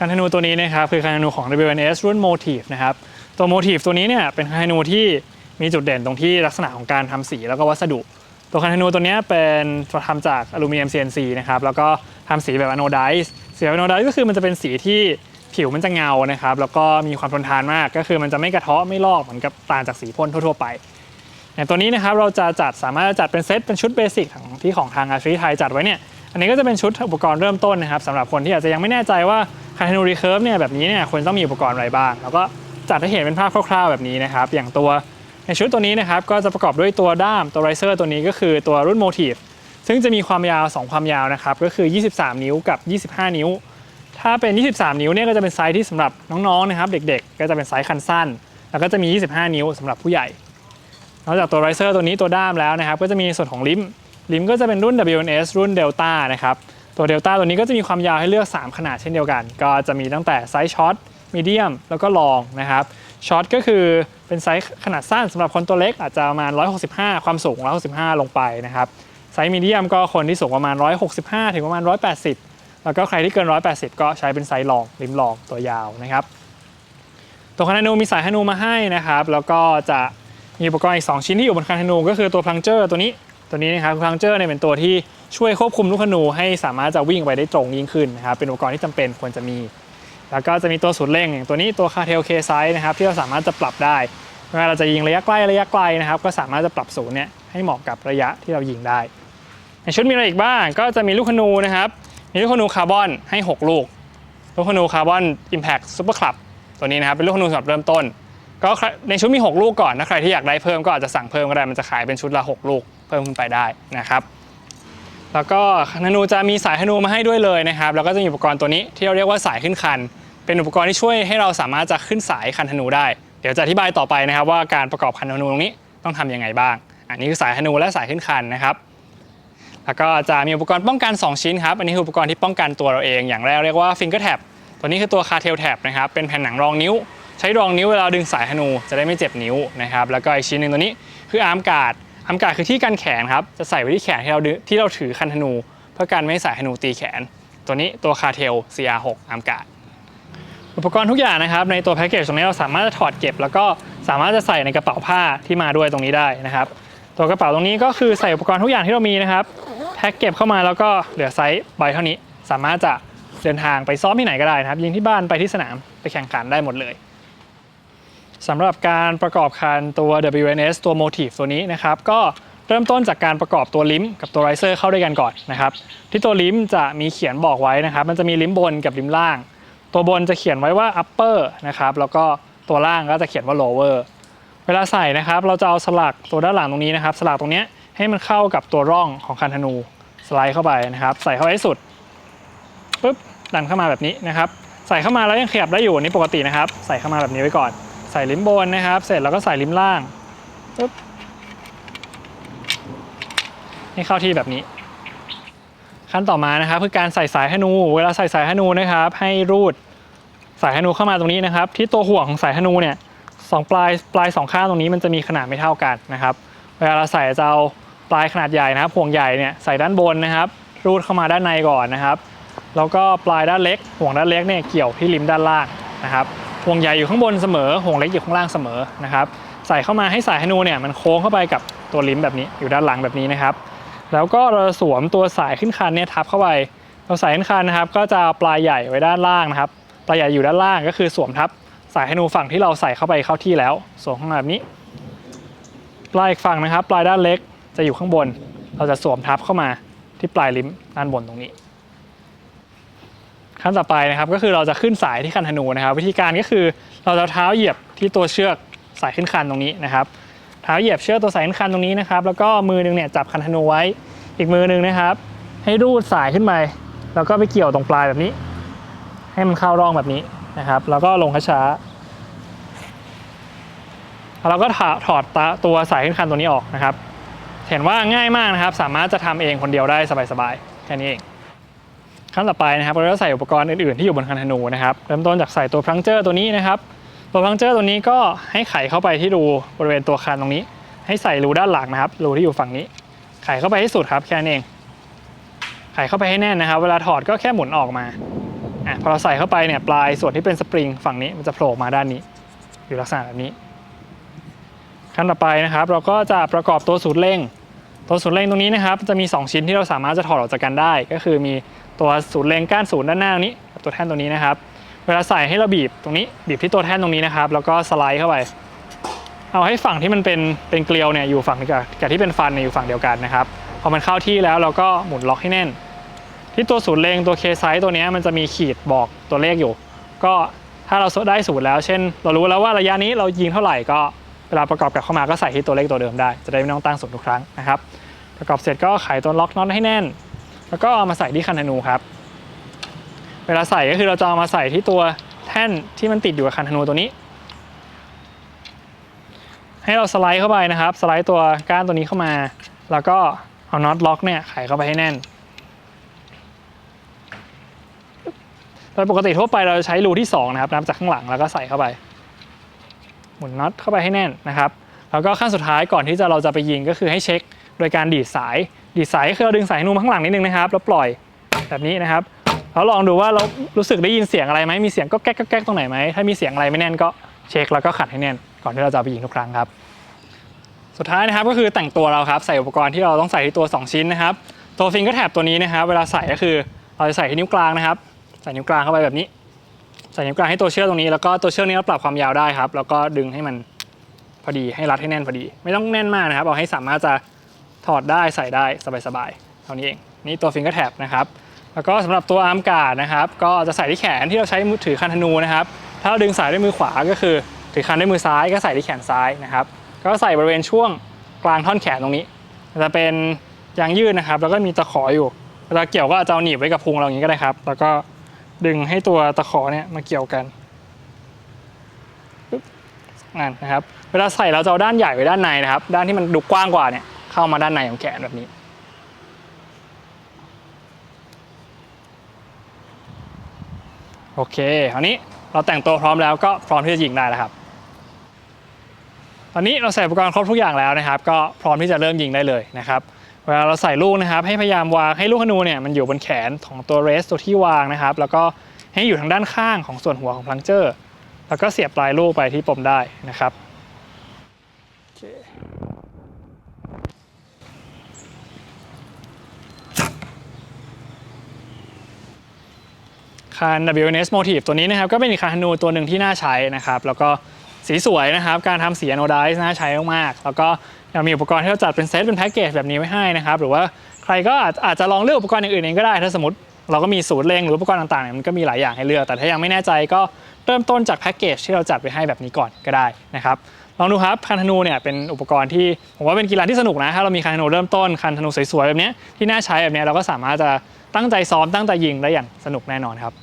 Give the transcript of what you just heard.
คันธนูตัวนี้นะครับคือคันธนูของ WNS รุ่น Motif นะครับตัว Motif ตัวนี้เนี่ยเป็นคันธนูที่มีจุดเด่นตรงที่ลักษณะของการทำสีแล้วก็วัสดุ ตัวคันธนูตัวนี้เป็นทำจากอลูมิเนียม CNC นะครับแล้วก็ทำสีแบบอโนไดซ์สีแบบอโนไดซ์ก็คือมันจะเป็นสีที่ผิวมันจะเงานะครับแล้วก็มีความทนทานมากก็คือมันจะไม่กระเทาะไม่ลอกเหมือนกับต่างจากสีพ่นทั่วๆไปอย่างตัวนี้นะครับเราจะจัดสามารถจัดเป็นเซตเป็นชุดเบสิกของที่ของทางอาชีไทยจัดไว้เนี่ย นนี้ก็จะเป็นชุดอุปกรณ์เริ่มต้นนะครับสำหรับคนที่อาจจะยังไม่แน่ใจว่าคาทนูรีเคิร์ฟเนี่ยแบบนี้เนี่ยควรต้องมีอุปกรณ์อะไรบ้าง แล้วก็จัดให้เห็นเป็นภาพคร่าวๆแบบนี้นะครับ อย่างตัวในชุดตัวนี้นะครับก็จะประกอบด้วยตัวด้ามตัวไรเซอร์ตัวนี้ก็คือตัวรุ่นโมทีฟซึ่งจะมีความยาว 2 ความยาวนะครับก็คือ 23 นิ้วกับ 25 นิ้ว ถ้าเป็น 23 นิ้วเนี่ยก็จะเป็นไซส์ที่สำหรับน้องๆนะครับ เด็กๆ ก็จะเป็นไซส์คันสั้น แล้วก็จะมี 25 นิ้วสำหรับผู้ใหญ่นอกจากตัวไรเซอร์ตัวนี้ตัวด้ามแล้วนะครับ ก็จะมีส่วนของลิม ลิมก็จะเป็นรุ่น WNS รุ่น Delta นะครับ ตัว Delta ตัวนี้ก็จะมีความยาวให้เลือก 3 ขนาดเช่นเดียวกัน ก็จะมีตั้งแต่ไซส์ช็อตมีเดียมแล้วก็ลองนะครับช็อตก็คือเป็นไซส์ขนาดสั้นสำหรับคนตัวเล็กอาจจะประมาณ 165 ความสูง 165 ลงไปนะครับไซส์มีเดียมก็คนที่สูงประมาณ 165 ถึงประมาณ 180 แล้วก็ใครที่เกิน 180 ก็ใช้เป็นไซส์ลองลิมลองตัวยาวนะครับตัวคันธนูมีสายธนูมาให้นะครับ แล้วก็จะมีอุปกรณ์อีก 2 ชิ้นที่อยู่บนคันธนูก็คือตัวพลังเจอร์ตัวนี้ ตัวนี้นะครับพลังเจอร์เนี่ยเป็นตัวที่ช่วยควบคุมลูกธนูให้สามารถจะวิ่งไปได้ตรงยิ่งขึ้นนะครับเป็นอุปกรณ์ที่จำเป็นควรจะมี แล้วก็จะมีตัวสูตรเร่งอย่างตัวนี้ตัวคาเทลเคไซส์นะครับที่เราสามารถจะปรับได้เวลาเราจะยิงระยะใกล้ระยะไกลนะครับก็สามารถจะปรับศูนย์เนี่ยให้เหมาะกับระยะที่เรายิงได้ ในชุดมีอะไรอีกบ้างก็จะมีลูกธนูนะครับมีลูกธนูคาร์บอนให้ 6 ลูก ลูกธนูคาร์บอนอิมแพ t ซูเปอร์คลับตัวนี้นะครับเป็นลูกธนูสำหรับเริ่มต้น ก็ในชุดมี 6 ลูกก่อนถ้าใครที่อยากได้เพิ่มก็อาจจะสั่งเพิ่มก็ได้มันจะขายเป็นชุดละ 6 ลูกเพิ่มขึ้นไปได้นะครับ แล้วก็ธนูจะมีสายธนูมาให้ด้วยเลยนะครับ แล้วก็จะมีอุปกรณ์ตัวนี้ที่เราเรียกว่าสายขึ้นคัน เป็นอุปกรณ์ที่ช่วยให้เราสามารถจะขึ้นสายคันธนูได้ เดี๋ยวจะอธิบายต่อไปนะครับ ว่าการประกอบคันธนูตรงนี้ต้องทำยังไงบ้าง อันนี้คือสายธนูและสายขึ้นคันนะครับ แล้วก็จะมีอุปกรณ์ป้องกัน 2 ชิ้นครับ อันนี้คืออุปกรณ์ที่ป้องกันตัวเราเอง อย่างแรกเรียกว่า finger tap ตัวนี้คือตัว cartel tap นะครับ เป็นแผ่นหนังรองนิ้ว ใช้รองนิ้วเวลาดึงสายธนูจะได้ไม่เจ็บนิ้วนะครับแล้วก็อีกชิ้นหนึ่งตัวนี้คืออาร์มการ์ดอาร์มการ์ดคือที่กันแขนครับจะใส่ไว้ที่แขนที่เราที่เราถือคันธนู เพื่อการไม่ให้สายธนูตีแขน ตัวนี้ตัว cartel CR6 อาร์มการ์ดอุปกรณ์ทุกอย่างนะครับในตัวแพ็กเกจตรงนี้เราสามารถจะถอดเก็บ แล้วก็สามารถจะใส่ในกระเป๋าผ้าที่มาด้วยตรงนี้ได้นะครับ ตัวกระเป๋าตรงนี้ก็คือใส่อุปกรณ์ทุกอย่างที่เรามีนะครับแพ็กเก็บเข้ามาแล้วก็เหลือไซส์ใบเท่านี้ สามารถจะเดินทางไปซ้อมที่ไหนก็ได้นะครับ ยิงที่บ้านไปที่สนามไปแข่งขันได้หมดเลย สำหรับการประกอบคันตัว WNS ตัว Motif ตัวนี้นะครับ ก็เริ่มต้นจากการประกอบตัวลิมกับตัวไรเซอร์เข้าด้วยกันก่อนนะครับ ที่ตัวลิมจะมีเขียนบอกไว้นะครับ มันจะมีลิมบนกับลิมล่าง ตัวบนจะเขียนไว้ว่า upper นะครับ แล้วก็ตัวล่างก็จะเขียนว่า lower เวลาใส่นะครับ เราจะเอาสลักตัวด้านหลังตรงนี้นะครับ สลักตรงนี้ให้มันเข้ากับตัวร่องของคันธนูสไลด์เข้าไปนะครับ ใส่เข้าไปให้สุดปุ๊บดันเข้ามาแบบนี้นะครับ ใส่เข้ามาแล้วยังขยับได้อยู่นนี่ปกตินะครับ ใส่เข้ามาแบบนี้ไว้ก่อน ใส่ลิมบนนะครับ เสร็จแล้วก็ใส่ลิมล่างปุ๊บให้เข้าที่แบบนี้ ขั้นต่อมานะครับคือการใส่สายธนู เวลาใส่สายธนูนะครับ ให้รูดสายธนูเข้ามาตรงนี้นะครับ ที่ตัวห่วงของสายธนูเนี่ยสองปลายปลายสองข้างตรงนี้มันจะมีขนาดไม่เท่ากันนะครับ เวลาเราใส่จะเอาปลายขนาดใหญ่นะครับห่วงใหญ่เนี่ยใส่ด้านบนนะครับ รูดเข้ามาด้านในก่อนนะครับ แล้วก็ปลายด้านเล็ก ห่วงด้านเล็กเนี่ยเกี่ยวที่ริมด้านล่างนะครับ ห่วงใหญ่อยู่ข้างบนเสมอห่วงเล็กอยู่ข้างล่างเสมอนะครับใส่เข้ามาให้สายธนูเนี่ยมันโค้งเข้าไปกับตัวริมแบบนี้อยู่ด้านหลังแบบนี้นะครับ แล้วก็เราสวมตัวสายขึ้นคันเนี่ยทับเข้าไปตัวสายขึ้นคันนะครับ ก็จะเอาปลายใหญ่ไว้ด้านล่างนะครับปลายใหญ่อยู่ด้านล่างก็คือสวมทับสายธนูฝั่งที่เราใส่เข้าไปเข้าที่แล้วสวมข้ามาแบบนี้ ปลายอีกฝั่งนะครับ ปลายด้านเล็กจะอยู่ข้างบน เราจะสวมทับเข้ามาที่ปลายลิ้มด้านบนตรงนี้ ขั้นต่อไปนะครับก็คือเราจะขึ้นสายที่คันธนูนะครับ วิธีการก็คือเราจะเท้าเหยียบที่ตัวเชือกสายขึ้นคันตรงนี้นะครับ เท้าเหยียบเชือกตัวสายขึ้นคันตรงนี้นะครับ แล้วก็มือหนึงเนี่ยจับคันธนูไว้ อีกมือหนึงนะครับ ให้รูดสายขึ้นไปแล้วก็ไปเกี่ยวตรงปลายแบบนี้ ให้มันเข้าร่องแบบนี้นะครับ แล้วก็ลงช้าๆเราก็ถอดต,ตัวสายขึ้นคันตัวนี้ออกนะครับ เห็นว่าง่ายมากนะครับ สามารถจะทำเองคนเดียวได้สบายๆแค่นี้เอง ขั้นต่อไปนะครับเราจะใส่อุปกรณ์อื่นๆที่อยู่บนคันธนูนะครับเริ่มต้นจากใส่ตัวพลังเจอร์ตัวนี้นะครับตัวพลังเจอร์ตัวนี้ก็ให้ไขเข้าไปที่รูบริเวณตัวคันตรงนี้ ให้ใส่รูด้านหลังนะครับรูที่อยู่ฝั่งนี้ ไขเข้าไปให้สุดครับแค่นั้นเอง ไขเข้าไปให้แน่นนะครับ เวลาถอดก็แค่หมุนออกมาอะพอเราใส่เข้าไปเนี่ยปลายส่วนที่เป็นสปริงฝั่งนี้มันจะโผล่มาด้านนี้ อยู่ลักษณะแบบนี้ขั้นต่อไปนะครับ เราก็จะประกอบตัวสูตรเร่งตัวสูตรเร่งตรงนี้นะครับจะมี 2 ชิ้นที่เราสามารถจะถอดออกจากกันได้ ก็คือมี ตัวสูตรเร่งก้านศูนย์ด้านหน้านี้กับตัวแท่นตัวนี้นะครับ เวลาใส่ให้เราบีบตรงนี้บีบที่ตัวแท่นตรงนี้นะครับ แล้วก็สไลด์เข้าไป เอาให้ฝั่งที่มันเป็นเป็นเกลียวเนี่ยอยู่ฝั่งกับกับที่เป็นฟันเนี่ยอยู่ฝั่งเดียวกันนะครับพอมันเข้าที่แล้วเราก็หมุนล็อกให้แน่น ที่ตัวศูนย์เลงตัวเคไซส์ตัวนี้มันจะมีขีดบอกตัวเลขอยู่ ก็ถ้าเราได้ศูนย์แล้ว เช่น เรารู้แล้วว่าระยะนี้เรายิงเท่าไหร่ก็เวลาประกอบกลับเข้ามาก็ใส่ที่ตัวเลขตัวเดิมได้ จะได้ไม่ต้องตั้งศูนย์ทุกครั้งนะครับ ประกอบเสร็จก็ไขตัวล็อกน็อตให้แน่น แล้วก็เอามาใส่ที่คันธนูครับ เวลาใส่ก็คือเราจะเอามาใส่ที่ตัวแท่นที่มันติดอยู่กับคันธนูตัวนี้ ให้เราสไลด์เข้าไปนะครับ สไลด์ตัวก้านตัวนี้เข้ามา แล้วก็เอาน็อตล็อกเนี่ยไขเข้าไปให้แน่นโดยปกติทั่วไปเราจะใช้รูที่2นะครับนับจากข้างหลังแล้วก็ใส่เข้าไป หมุนน็อตเข้าไปให้แน่นนะครับ แล้วก็ขั้นสุดท้ายก่อนที่จะเราจะไปยิงก็คือให้เช็ค โดยการดีดสาย ดีดสายคือเราดึงสายนูมข้างหลังนิดนึงนะครับแล้วปล่อยแบบนี้นะครับแล้วลองดูว่าเรารู้สึกได้ยินเสียงอะไรไหมมีเสียงก็แก๊กแก๊กตรงไหนไหมถ้ามีเสียงอะไรไม่แน่นก็เช็คแล้วก็ขัดให้แน่น ก่อนที่เราจะไปยิงทุกครั้งครับ สุดท้ายนะครับก็คือแต่งตัวเราครับใส่อุปกรณ์ที่เราต้องใส่ที่ตัว 2 ชิ้นนะครับตัวฟิงเกอร์แท็บตัวนี้นะครับ เวลาใส่ก็คือเราจะใส่ที่นิ้วกลางนะครับ ใส่นิ้วกลางเข้าไปแบบนี้ ใส่นิ้วกลางให้ตัวเชือกตรงนี้แล้วก็ตัวเชือกนี้เราปรับความยาวได้ครับ แล้วก็ดึงให้มันพอดีให้รัดให้แน่นพอดี ไม่ต้องแน่นมากนะครับเอาให้สามารถจะ ถอดได้ใส่ได้สบายๆเท่านี้เอง นี่ตัวฟิงเกอร์แท็บนะครับ แล้วก็สำหรับตัวอาร์มการ์ดนะครับ ก็จะใส่ที่แขนที่เราใช้มือถือคันธนูนะครับ ถ้าเราดึงสายด้วยมือขวาก็คือ ถือคันด้วยมือซ้ายก็ใส่ที่แขนซ้ายนะครับ ก็ใส่บริเวณช่วงกลางท่อนแขนตรงนี้ จะเป็นยางยืดนะครับ แล้วก็มีตะขออยู่เวลาเกี่ยวก็จะเอาหนีบไว้กับพุงเราอย่างนี้ก็ได้ครับ แล้วก็ดึงให้ตัวตะขอเนี่ยมาเกี่ยวกันนั่นนะครับ เวลาใส่เราจะเอาด้านใหญ่ไว้ด้านในนะครับ ด้านที่มันดูกว้างกว่าเนี่ย เข้ามาด้านในของแขนแบบนี้ โอเคคราวนี้เราแต่งตัวพร้อมแล้วก็พร้อมที่จะยิงได้แล้วครับ ตอนนี้เราใส่อุปกรณ์ครบทุกอย่างแล้วนะครับ ก็พร้อมที่จะเริ่มยิงได้เลยนะครับเวลาเราใส่ลูกนะครับ ให้พยายามวางให้ลูกธนูเนี่ยมันอยู่บนแขนของตัวเรสตัวที่วางนะครับ แล้วก็ให้อยู่ทางด้านข้างของส่วนหัวของพลังเจอร์ แล้วก็เสียบปลายลูกไปที่ปมได้นะครับโคาน WNS Motif ตัวนี้นะครับก็เป็นอีกคานธนูตัวหนึ่งที่น่าใช้นะครับแล้วก็สีสวยนะครับการทำสีอโนไดซ์น่าใช้มากๆแล้วก็ยังมีอุปกรณ์ที่เราจัดเป็นเซตเป็นแพ็กเกจแบบนี้ไว้ให้นะครับหรือว่าใครก็อาจจะลองเลือกอุปกรณ์อย่างอื่นเองก็ได้ ถ้าสมมติเราก็มีสูตรเลงหรืออุปกรณ์ต่างๆเนี่ยมันก็มีหลายอย่างให้เลือก แต่ถ้ายังไม่แน่ใจก็เริ่มต้นจากแพ็กเกจที่เราจัดไว้ให้แบบนี้ก่อนก็ได้นะครับลองดูครับคันธนูเนี่ยเป็นอุปกรณ์ที่ผมว่าเป็นกีฬาที่สนุกนะถ้าเรามีคันธนูเริ่มต้นคันธนูสวยๆแบบนี้ที่น่าใช้แบบนี้เราก็สามารถจะตั้งใจซ้อมตั้งใจยิงได้อย่างสนุกแน่นอนครับ